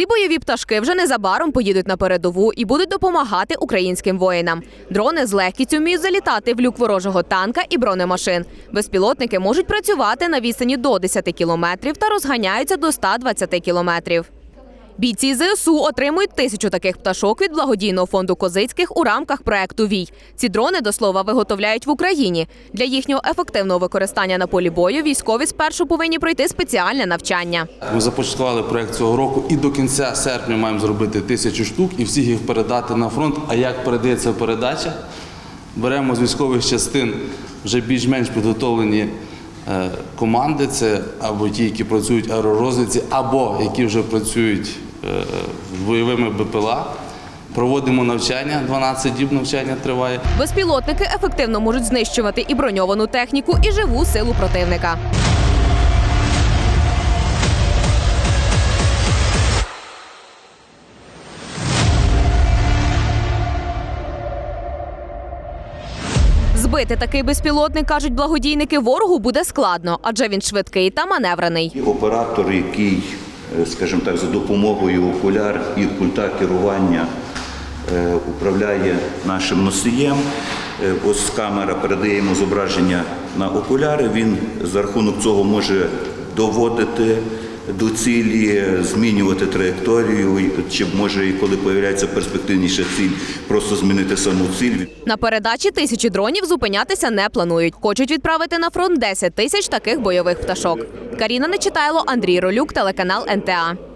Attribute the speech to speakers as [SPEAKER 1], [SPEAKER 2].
[SPEAKER 1] Ці бойові пташки вже незабаром поїдуть на передову і будуть допомагати українським воїнам. Дрони з легкістю вміють залітати в люк ворожого танка і бронемашин. Безпілотники можуть працювати на відстані до 10 кілометрів та розганяються до 120 кілометрів. Бійці ЗСУ отримують тисячу таких пташок від благодійного фонду Козицьких у рамках проекту Вій. Ці дрони до слова виготовляють в Україні. Для їхнього ефективного використання на полі бою військові спершу повинні пройти спеціальне навчання.
[SPEAKER 2] Ми започаткували проект цього року і до кінця серпня маємо зробити тисячу штук і всіх їх передати на фронт. А як передається передача? Беремо з військових частин вже більш-менш підготовлені е, команди. Це або ті, які працюють в аеророзвідці, або які вже працюють е, бойовими БПЛА. Проводимо навчання, 12 діб навчання триває.
[SPEAKER 1] Безпілотники ефективно можуть знищувати і броньовану техніку, і живу силу противника. Збити такий безпілотник, кажуть благодійники, ворогу буде складно, адже він швидкий та маневрений.
[SPEAKER 3] Оператор, який, скажімо так, за допомогою окуляр і пульта керування е, управляє нашим носієм. Е, Ось камера передає йому зображення на окуляри. Він за рахунок цього може доводити до цілі, змінювати траєкторію, чи може, і коли появляється перспективніша ціль, просто змінити саму ціль.
[SPEAKER 1] На передачі тисячі дронів зупинятися не планують. Хочуть відправити на фронт 10 тисяч таких бойових пташок. Каріна Нечитайло, Андрій Ролюк, телеканал НТА.